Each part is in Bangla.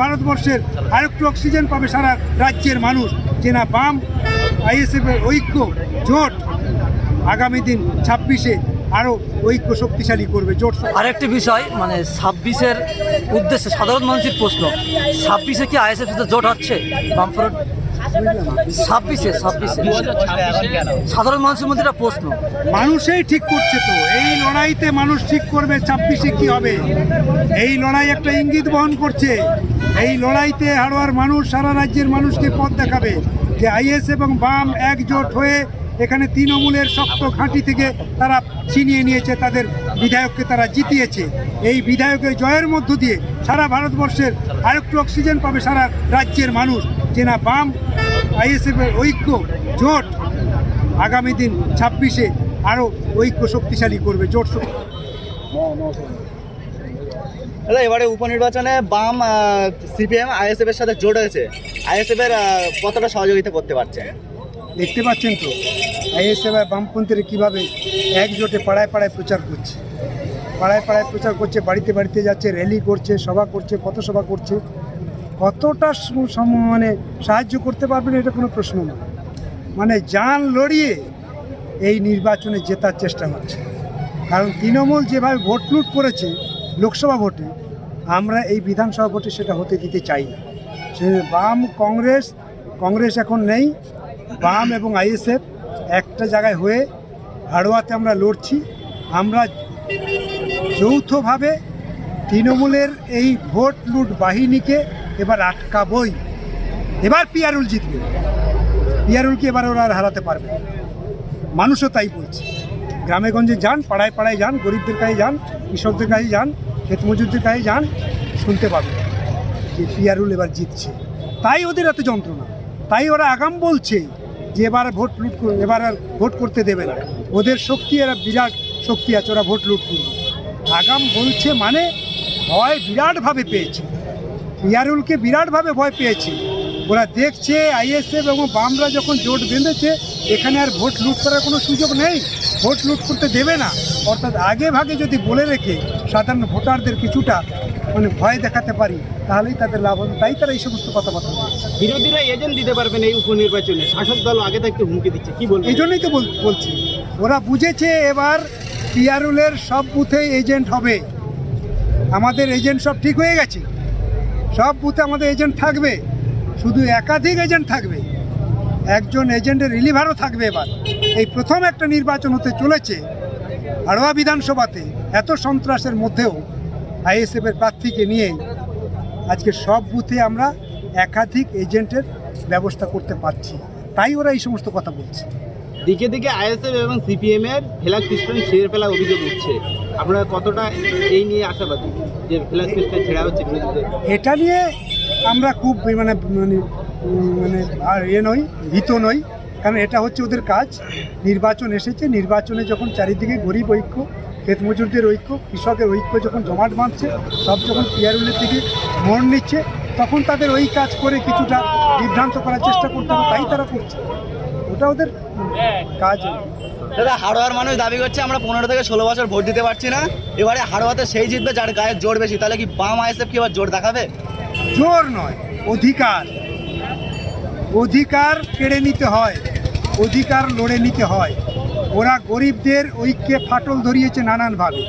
ভারতবর্ষের আরেকটু অক্সিজেন পাবে সারা রাজ্যের মানুষ। যে না বাম আইএসএফের ঐক্য, জোট আগামী দিন ছাব্বিশে আরও ঐক্য শক্তিশালী করবে, জোট আরেকটি বিষয় মানে ছাব্বিশের উদ্দেশ্যে সাধারণ মানুষের প্রশ্ন, ছাব্বিশে কি আইএসএফ জোট হচ্ছে? বামফ্রন্ট ছাব্বিশে ছাব্বিশে। সাধারণ মানুষের মধ্যে একটা প্রশ্ন। মানুষই ঠিক করছে তো। এই লড়াইতে মানুষ ঠিক করবে, ছাব্বিশে কি হবে? এই লড়াই একটা ইঙ্গিত বহন করছে। এই লড়াইতে হাড়োয়ার মানুষ সারা রাজ্যের মানুষকে পথ দেখাবে যে আইএস এবং বাম একজোট হয়ে এখানে তৃণমূলের শক্ত ঘাঁটি থেকে তারা ছিনিয়ে নিয়েছে, তাদের বিধায়ককে তারা জিতিয়েছে। এই বিধায়কের জয়ের মধ্য দিয়ে সারা ভারতবর্ষের আরেকটু অক্সিজেন পাবে সারা রাজ্যের মানুষ। যে না বাম আইএসএফের ঐক্য জোট আগামী দিন ছাব্বিশে আরও ঐক্য শক্তিশালী করবে জোট শক্তি। দাদা এবারে উপনির্বাচনে বাম সিপিএম আইএসএফ এর সাথে জোট হয়েছে। আইএসএফ এর কতটা সহযোগিতা করতে পারছে? দেখতে পাচ্ছেন তো আইএসএফ আর বামপন্থীরা কীভাবে একজোটে পাড়ায় পাড়ায় প্রচার করছে। পাড়ায় পাড়ায় প্রচার করছে বাড়িতে বাড়িতে যাচ্ছে র্যালি করছে সভা করছে পথসভা করছে। কতটা মানে সাহায্য করতে পারবেন এটা কোনো প্রশ্ন না। মানে যান লড়িয়ে এই নির্বাচনে জেতার চেষ্টা করছে কারণ তৃণমূল যেভাবে ভোট লুট করেছে লোকসভা ভোটে, আমরা এই বিধানসভা ভোটে সেটা হতে দিতে চাই না। সে বাম কংগ্রেস কংগ্রেস এখন নেই। বাম এবং আইএসএফ একটা জায়গায় হয়ে হাড়োয়াতে আমরা লড়ছি। আমরা যৌথভাবে তৃণমূলের এই ভোট লুট বাহিনীকে এবার আটকাবই। এবার পিয়ারুল জিতবে। পিয়ারুলকে এবার ওরা আর হারাতে পারবে। মানুষও তাই বলছে। গ্রামে গঞ্জে যান, পাড়ায় পাড়ায় যান, গরিবদের কাছে যান, কৃষকদের কাছে যান ক্ষেত মজুরদের কাছে যান, শুনতে পাবেন যে পিয়ারুল এবার জিতছে। তাই ওদের এত যন্ত্রণা। তাই ওরা আগাম বলছে যে এবার ভোট লুট এবার আর ভোট করতে দেবে না। ওদের শক্তি, এরা বিরাট শক্তি আছে, ওরা ভোট লুট করবে। আগাম বলছে মানে ভয় বিরাটভাবে পেয়েছে। পিয়ারুলকে বিরাটভাবে ভয় পেয়েছে। ওরা দেখছে আইএসএফ এবং বামরা যখন জোট বেঁধেছে এখানে আর ভোট লুট করার কোনো সুযোগ নেই। ভোট লুট করতে দেবে না। অর্থাৎ আগে ভাগে যদি বলে রেখে সাধারণ ভোটারদের কিছুটা মানে ভয় দেখাতে পারি তাহলেই তাদের লাভ হবে। তাই তারা এই সমস্ত কথাবার্তা বলছে। বিরোধীরা এজেন্ট দিতে পারবেন এই উপনির্বাচনে। শাসক দল আগে থাকতে হুমকি দিচ্ছে। কি বলবেন? এই জন্যই তো বল- বলছি। ওরা বুঝেছে এবার পিয়ারুলের সব বুথে এজেন্ট হবে। আমাদের এজেন্ট সব ঠিক হয়ে গেছে। সব বুথে আমাদের এজেন্ট থাকবে। শুধু একাধিক এজেন্ট থাকবে। একজন এজেন্টের রিলিভারও থাকবে এবার। এই প্রথম একটা নির্বাচন হতে চলেছে হাড়োয়া বিধানসভাতে। এত সন্ত্রাসের মধ্যেও আইএসএফের প্রার্থীকে নিয়ে আজকে সব বুথে আমরা একাধিক এজেন্টের ব্যবস্থা করতে পারছি। তাই ওরা এই সমস্ত কথা বলছে। দিকে দিকে আইএসএফ এবং সিপিএম এর ফেলাক পিস্টন ছিঁড়ে ফেলা অভিযোগ উঠছে। আপনারা কতটা এই নিয়ে আশাবাদী যে পিস্টন ছেড়া হচ্ছে বিরোধীদের এটা নিয়ে আমরা খুব মানে মানে মানে আর এ নই, ভীত নই, কারণ এটা হচ্ছে ওদের কাজ। নির্বাচন এসেছে, নির্বাচনে যখন চারিদিকে গরিব ঐক্য ক্ষেত মজুরদের ঐক্য, কৃষকের ঐক্য যখন জমাট বাঁধছে, সব যখন পিয়ারুলের দিকে মন নিচ্ছে, তখন তাদের ওই কাজ করে কিছুটা বিভ্রান্ত করার চেষ্টা করতে হবে, তাই তারা করছে। ওটা ওদের কাজ। দাদা, হাড়োয়ার মানুষ দাবি করছে আমরা পনেরো থেকে ষোলো বছর ভোট দিতে পারছি না। এবারে হাড়োয়াতে সেই জিতবে যার গায়ের জোর বেশি। তাহলে কি বাম আইএসএফ কি এবার জোর দেখাবে? জোর নয়, অধিকার। অধিকার কেড়ে নিতে হয়, অধিকার লড়ে নিতে হয়। ওরা গরিবদের ঐক্যে ফাটল ধরিয়েছে নানানভাবে।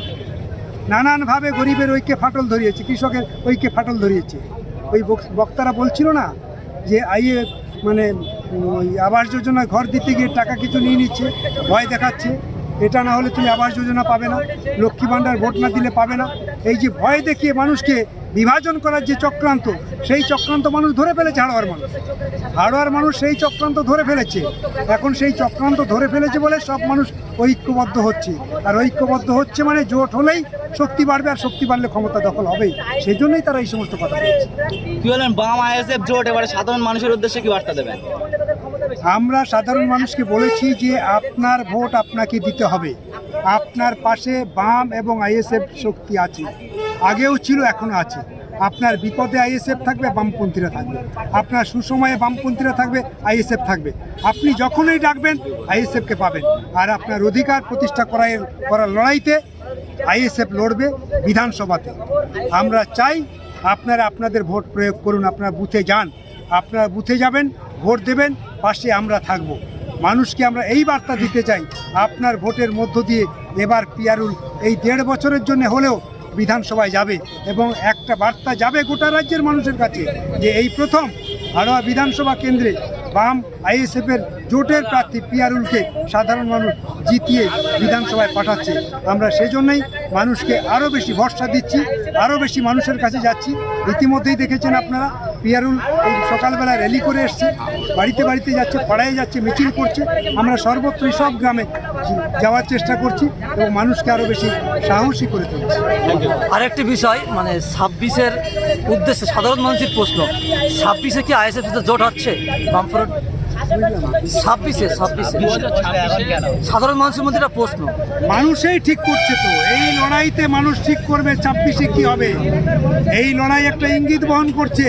নানানভাবে গরিবের ঐক্যে ফাটল ধরিয়েছে, কৃষকের ঐক্যে ফাটল ধরিয়েছে। ওই বক- বক্তারা বলছিল না যে আইয়ে মানে ওই আবাস যোজনা ঘর দিতে গিয়ে টাকা কিছু নিয়ে নিচ্ছে, ভয় দেখাচ্ছে। এটা না হলে তুমি আবাস যোজনা পাবে না, লক্ষ্মী ভাণ্ডার ভোট না দিলে পাবে না। এই যে ভয় দেখিয়ে মানুষকে বিভাজন করার যে চক্রান্ত, সেই চক্রান্ত মানুষ ধরে ফেলেছে হাড়োয়ার মানুষ। হাড়োয়ার মানুষ সেই চক্রান্ত ধরে ফেলেছে। এখন সেই চক্রান্ত ধরে ফেলেছে বলে সব মানুষ ঐক্যবদ্ধ হচ্ছে। আর ঐক্যবদ্ধ হচ্ছে মানে জোট হলেই শক্তি বাড়বে আর শক্তি বাড়লে ক্ষমতা দখল হবেই। সেই জন্যই তারা এই সমস্ত কথা বলছে। কি বলেন, বাম আইএসএফ জোট, এবারে সাধারণ মানুষের উদ্দেশ্যে কি বার্তা দেবেন? আমরা সাধারণ মানুষকে বলেছি যে আপনার ভোট আপনাকে দিতে হবে। আপনার পাশে বাম এবং আইএসএফ শক্তি আছে। আগেও ছিল, এখনও আছে। আপনার বিপদে আইএসএফ থাকবে, বামপন্থীরা থাকবে। আপনার সুসময়ে বামপন্থীরা থাকবে, আইএসএফ থাকবে। আপনি যখনই ডাকবেন, আইএসএফকে পাবেন। আর আপনার অধিকার প্রতিষ্ঠা করার করার লড়াইতে আইএসএফ লড়বে বিধানসভাতে। আমরা চাই আপনারা আপনাদের ভোট প্রয়োগ করুন, আপনারা বুথে যান। আপনারা বুথে যাবেন ভোট দেবেন, পাশে আমরা থাকব। মানুষকে আমরা এই বার্তা দিতে চাই, আপনার ভোটের মধ্য দিয়ে এবার পিয়ারুল এই দেড় বছরের জন্য হলেও বিধানসভায় যাবে এবং একটা বার্তা যাবে গোটা রাজ্যের মানুষের কাছে যে এই প্রথম হাড়োয়া বিধানসভা কেন্দ্রে বাম আইএসএফের জোটের প্রার্থী পিয়ারুলকে সাধারণ মানুষ জিতিয়ে বিধানসভায় পাঠাচ্ছে। আমরা সেজন্যই মানুষকে আরও বেশি ভরসা দিচ্ছি, আরও বেশি মানুষের কাছে যাচ্ছি। ইতিমধ্যেই দেখেছেন আপনারা পিয়ারুল এই সকালবেলা র্যালি করে এসছে। বাড়িতে বাড়িতে যাচ্ছে, পাড়ায় যাচ্ছে মিছিল করছে। আমরা সর্বত্র সব গ্রামে যাওয়ার চেষ্টা করছি এবং মানুষকে আরও বেশি সাহসী করে তুলছি। আরেকটি বিষয় মানে ছাব্বিশের উদ্দেশ্যে সাধারণ মানুষের প্রশ্ন, ছাব্বিশে কি আইএসএফ জোট হচ্ছে বামফ্রন্ট? ছাব্বিশে ছাব্বিশে। সাধারণ মানুষের মধ্যে একটা প্রশ্ন। মানুষেই ঠিক করছে তো। এই লড়াইতে মানুষ ঠিক করবে, ছাব্বিশে কি হবে? এই লড়াই একটা ইঙ্গিত বহন করছে।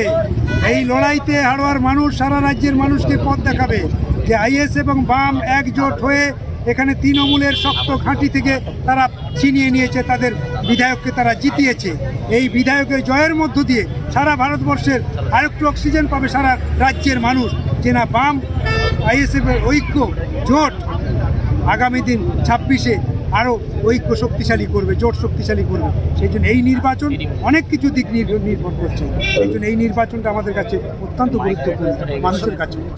এই লড়াইতে হাড়োয়ার মানুষ, সারা রাজ্যের মানুষকে পথ দেখাবে যে আইএস এবং বাম একজোট হয়ে এখানে তৃণমূলের শক্ত ঘাঁটি থেকে তারা ছিনিয়ে নিয়েছে, তাদের বিধায়ককে তারা জিতিয়েছে। এই বিধায়কের জয়ের মধ্য দিয়ে সারা ভারতবর্ষের আরেকটু অক্সিজেন পাবে সারা রাজ্যের মানুষ। যে না বাম আইএসএফের ঐক্য, জোট আগামী দিন ছাব্বিশে আরও ঐক্য শক্তিশালী করবে, জোট শক্তিশালী করবে। সেই জন্য এই নির্বাচন অনেক কিছু দিক নির্ভর করছে। সেই জন্য এই নির্বাচনটা আমাদের কাছে অত্যন্ত গুরুত্বপূর্ণ, মানুষের কাছে।